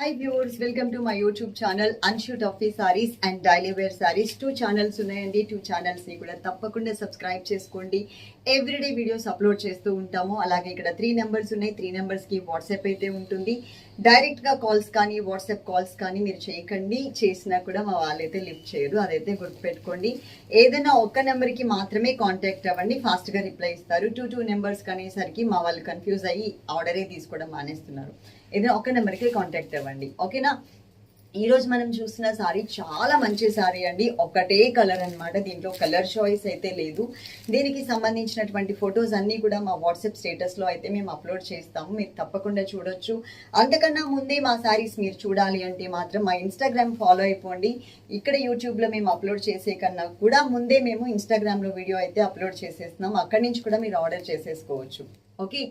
Hi viewers welcome to my YouTube channel అన్షూట్ ఆఫీ sarees and daily wear sarees two channels ఉన్నాయండి. Two ఛానల్స్ని కూడా తప్పకుండా subscribe చేసుకోండి. Everyday videos upload చేస్తూ ఉంటాము. అలాగే ఇక్కడ త్రీ నెంబర్స్ ఉన్నాయి. త్రీ నెంబర్స్కి వాట్సాప్ అయితే ఉంటుంది. డైరెక్ట్గా కాల్స్ కానీ వాట్సాప్ కాల్స్ కానీ మీరు చేయకండి. చేసినా కూడా మా వాళ్ళైతే లిఫ్ట్ చేయరు. అదైతే గుర్తుపెట్టుకోండి. ఏదైనా ఒక్క నెంబర్కి మాత్రమే కాంటాక్ట్ అవ్వండి. ఫాస్ట్గా రిప్లై ఇస్తారు. టూ టూ నెంబర్స్ అనేసరికి మా వాళ్ళు కన్ఫ్యూజ్ అయ్యి ఆర్డరే తీసుకోవడం మానేస్తున్నారు. ఏదైనా ఒక నెంబర్కి కాంటాక్ట్ అవ్వండి ఓకేనా ఈ రోజు మనం చూసిన సారీ చాలా మంచి సారీ అండి. ఒకటే కలర్ అన్నమాట. దీంట్లో కలర్ చాయిస్ అయితే లేదు. దీనికి సంబంధించినటువంటి ఫొటోస్ అన్నీ కూడా మా వాట్సాప్ స్టేటస్లో అయితే మేము అప్లోడ్ చేస్తాము. మీరు తప్పకుండా చూడొచ్చు. అంతకన్నా ముందే మా సారీస్ మీరు చూడాలి అంటే మాత్రం మా ఇన్స్టాగ్రామ్ ఫాలో అయిపోండి. ఇక్కడ యూట్యూబ్లో మేము అప్లోడ్ చేసే కన్నా కూడా ముందే మేము ఇన్స్టాగ్రామ్లో వీడియో అయితే అప్లోడ్ చేసేస్తున్నాం. అక్కడి నుంచి కూడా మీరు ఆర్డర్ చేసేసుకోవచ్చు. ఓకే?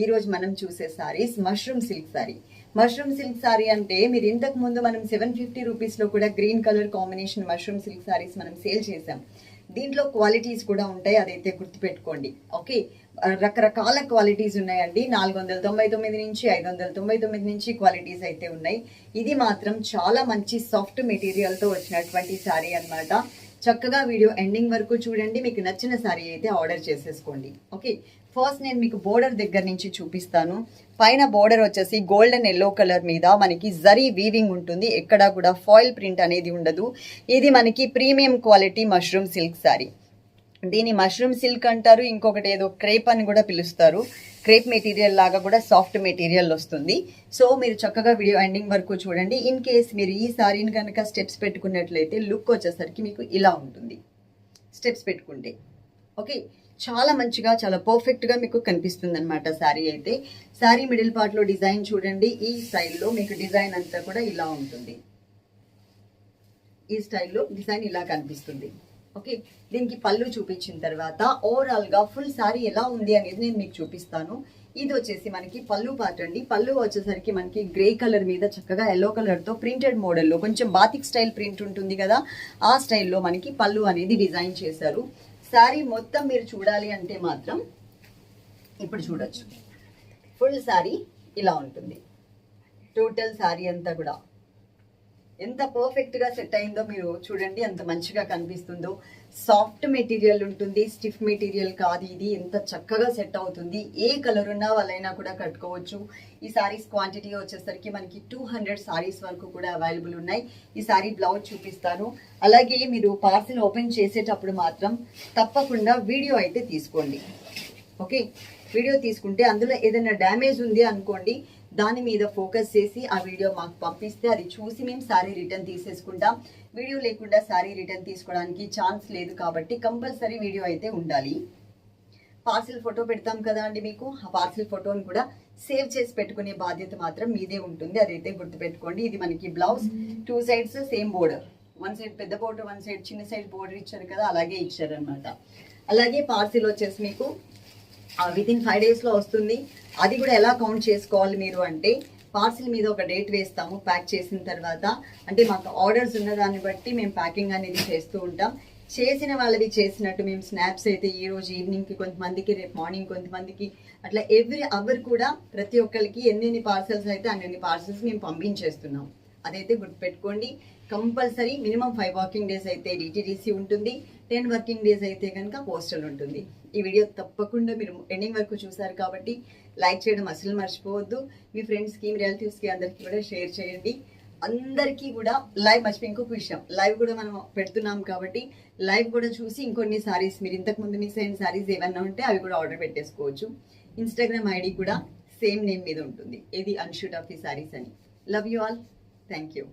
ఈరోజు మనం చూసే sarees mushroom silk saree mushroom silk saree అంటే మీరు ఇంతకు ముందు మనం సెవెన్ ఫిఫ్టీ రూపీస్లో కూడా green colour combination mushroom silk sarees మనం సేల్ చేసాం దీంట్లో క్వాలిటీస్ కూడా ఉంటాయి అదైతే గుర్తుపెట్టుకోండి. ఓకే? రకరకాల క్వాలిటీస్ ఉన్నాయండి. నాలుగు వందల తొంభై తొమ్మిది నుంచి ఐదు వందల తొంభై తొమ్మిది నుంచి క్వాలిటీస్ అయితే ఉన్నాయి. ఇది మాత్రం చాలా మంచి సాఫ్ట్ మెటీరియల్తో వచ్చినటువంటి సారీ అన్నమాట. చక్కగా వీడియో ఎండింగ్ వరకు చూడండి. మీకు నచ్చిన సారీ అయితే ఆర్డర్ చేసేసుకోండి. ఓకే? ఫస్ట్ నేను మీకు బోర్డర్ దగ్గర నుంచి చూపిస్తాను. పైన బోర్డర్ వచ్చేసి గోల్డెన్ ఎల్లో కలర్ మీద మనకి జరీ వీవింగ్ ఉంటుంది. ఎక్కడా కూడా ఫాయిల్ ప్రింట్ అనేది ఉండదు. ఇది మనకి premium quality mushroom silk saree. దీని మష్రూమ్ సిల్క్ అంటారు ఇంకొకటి ఏదో క్రేప్ అని కూడా పిలుస్తారు. క్రేప్ మెటీరియల్ లాగా కూడా సాఫ్ట్ మెటీరియల్ వస్తుంది. సో మీరు చక్కగా వీడియో ఎండింగ్ వరకు చూడండి. ఇన్ కేస్ మీరు ఈ సారీని కనుక స్టెప్స్ పెట్టుకున్నట్లయితే లుక్ వచ్చేసరికి మీకు ఇలా ఉంటుంది. స్టెప్స్ పెట్టుకుంటే. ఓకే? చాలా మంచిగా చాలా పర్ఫెక్ట్గా మీకు కనిపిస్తుంది అనమాట శారీ అయితే. శారీ మిడిల్ పార్ట్లో డిజైన్ చూడండి. ఈ స్టైల్లో మీకు డిజైన్ అంతా కూడా ఇలా ఉంటుంది. ఈ స్టైల్లో డిజైన్ ఇలా కనిపిస్తుంది. ఓకే దీనికి పళ్ళు చూపించిన తర్వాత ఓవరాల్గా ఫుల్ సారీ ఎలా ఉంది అనేది నేను మీకు చూపిస్తాను. ఇది వచ్చేసి మనకి పళ్ళు పార్ట్ అండి. పళ్ళు వచ్చేసరికి మనకి గ్రే కలర్ మీద చక్కగా ఎల్లో కలర్తో ప్రింటెడ్ మోడల్లో కొంచెం బాతిక్ స్టైల్ ప్రింట్ ఉంటుంది కదా ఆ స్టైల్లో మనకి పళ్ళు అనేది డిజైన్ చేశారు. శారీ మొత్తం మీరు చూడాలి అంటే మాత్రం ఇప్పుడు చూడొచ్చు. ఫుల్ శారీ ఇలా ఉంటుంది. టోటల్ శారీ అంతా కూడా. ఎంత పర్ఫెక్ట్గా సెట్ అయిందో మీరు చూడండి ఎంత మంచిగా కనిపిస్తుందో. సాఫ్ట్ మెటీరియల్ ఉంటుంది స్టిఫ్ మెటీరియల్ కాదు ఇది. ఎంత చక్కగా సెట్ అవుతుంది. ఏ కలర్ ఉన్నా వాళ్ళైనా కూడా కట్టుకోవచ్చు. ఈ సారీస్ క్వాంటిటీ వచ్చేసరికి మనకి టూ హండ్రెడ్ సారీస్ వరకు కూడా అవైలబుల్ ఉన్నాయి. ఈ సారీ బ్లౌజ్ చూపిస్తాను. అలాగే మీరు పార్సిల్ ఓపెన్ చేసేటప్పుడు మాత్రం తప్పకుండా వీడియో అయితే తీసుకోండి. ఓకే వీడియో తీసుకుంటే అందులో ఏదైనా డ్యామేజ్ ఉంది అనుకోండి దాని మీద ఫోకస్ చేసి ఆ వీడియో మాకు పంపిస్తే అది చూసి మేము సారీ రిటర్న్ తీసేసుకుంటాం. వీడియో లేకుండా సారీ రిటర్న్ తీసుకోవడానికి ఛాన్స్ లేదు కాబట్టి కంపల్సరీ వీడియో అయితే ఉండాలి. పార్సిల్ ఫోటో పెడతాం కదా అండి మీకు? ఆ పార్సిల్ ఫోటోని కూడా సేవ్ చేసి పెట్టుకునే బాధ్యత మాత్రం మీదే ఉంటుంది. అదైతే గుర్తుపెట్టుకోండి. ఇది మనకి blouse two sides same border. One side పెద్ద బోర్డర్ వన్ సైడ్ చిన్న సైడ్ బోర్డర్ ఇచ్చారు కదా అలాగే ఇచ్చారు అనమాట అలాగే పార్సిల్ వచ్చేసి మీకు విత్ ఇన్ ఫైవ్ డేస్లో వస్తుంది. అది కూడా ఎలా కౌంట్ చేసుకోవాలి మీరు అంటే పార్సిల్ మీద ఒక డేట్ వేస్తాము ప్యాక్ చేసిన తర్వాత. అంటే మాకు ఆర్డర్స్ ఉన్న దాన్ని బట్టి మేము ప్యాకింగ్ అనేది చేస్తూ ఉంటాం. చేసిన వాళ్ళవి చేసినట్టు మేము స్నాప్స్ అయితే ఈ రోజు ఈవినింగ్కి కొంతమందికి రేపు మార్నింగ్ కొంతమందికి అట్లా ఎవ్రీ అవర్ కూడా ప్రతి ఒక్కరికి ఎన్నెన్ని పార్సల్స్ అయితే అన్ని పార్సల్స్ మేము పంపించేస్తున్నాం. అదైతే గుర్తుపెట్టుకోండి. Compulsory minimum five working days అయితే డిటీడీసీ ఉంటుంది. టెన్ వర్కింగ్ డేస్ అయితే కనుక పోస్టల్ ఉంటుంది. ఈ వీడియో తప్పకుండా మీరు ఎండింగ్ వరకు చూసారు కాబట్టి లైక్ చేయడం అసలు మర్చిపోవద్దు. మీ ఫ్రెండ్స్కి మీ రిలేటివ్స్కి అందరికీ కూడా షేర్ చేయండి. అందరికీ కూడా లైవ్ మర్చిపోయి ఇంకొక విషయం. లైవ్ కూడా మనం పెడుతున్నాం కాబట్టి లైవ్ కూడా చూసి ఇంకొన్ని సారీస్ మీరు ఇంతకుముందు మిస్ అయిన సారీస్ ఏమన్నా ఉంటే అవి కూడా ఆర్డర్ పెట్టేసుకోవచ్చు. ఇన్స్టాగ్రామ్ ఐడి కూడా సేమ్ నేమ్ మీద ఉంటుంది. ఇది అన్షూట్ ఆఫ్ ఈ సారీస్ అని. Love you all thank you